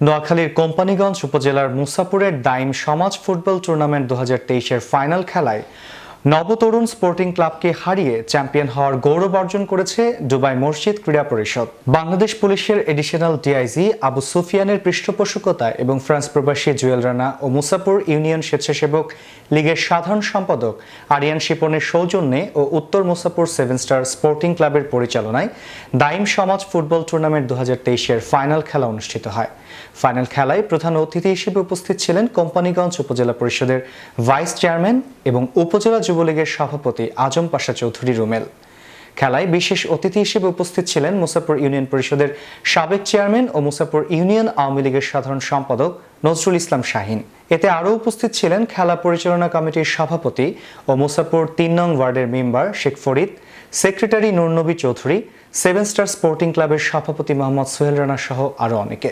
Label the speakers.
Speaker 1: নোয়াখালীর কোম্পানিগঞ্জ উপজেলার মুসাপুরের ডাইম সমাজ ফুটবল টুর্নামেন্ট দু হাজার তেইশের ফাইনাল খেলায় নবতরুণ স্পোর্টিং ক্লাবকে হারিয়ে চ্যাম্পিয়ন হওয়ার গৌরব অর্জন করেছে দুবাই মসজিদ ক্রীড়া পরিষদ। বাংলাদেশ পুলিশের এডিশনাল ডিআইজি আবু সুফিয়ানের পৃষ্ঠপোষকতায় এবং ফ্রান্স প্রবাসী জুয়েল রানা ও মুসাপুর ইউনিয়ন স্বেচ্ছাসেবক লীগের সাধারণ সম্পাদক আরিয়ান শিপনের সৌজন্যে ও উত্তর মুসাপুর সেভেন স্টার স্পোর্টিং ক্লাবের পরিচালনায় দাইম সমাজ ফুটবল টুর্নামেন্ট দু এর ফাইনাল খেলা অনুষ্ঠিত হয়। ফাইনাল খেলায় প্রধান অতিথি হিসেবে উপস্থিত ছিলেন কোম্পানিগঞ্জ উপজেলা পরিষদের ভাইস চেয়ারম্যান এবং উপজেলা যুবলীগের সভাপতি আজম পাশা চৌধুরী রুমেল। খেলায় বিশেষ অতিথি হিসেবে উপস্থিত ছিলেন মুসাফর ইউনিয়ন পরিষদের সাবেক চেয়ারম্যান ও মুসাফর ইউনিয়ন আওয়ামী লীগের সাধারণ সম্পাদক নজরুল ইসলাম শাহিন। এতে আরও উপস্থিত ছিলেন খেলা পরিচালনা কমিটির সভাপতি ও মুসাফর তিন নং ওয়ার্ডের member Sheikh Farid, secretary Nurnabi Chowdhury, seven star sporting ক্লাবের সভাপতি মোহাম্মদ সোহেল রানা সহ আরও অনেকে।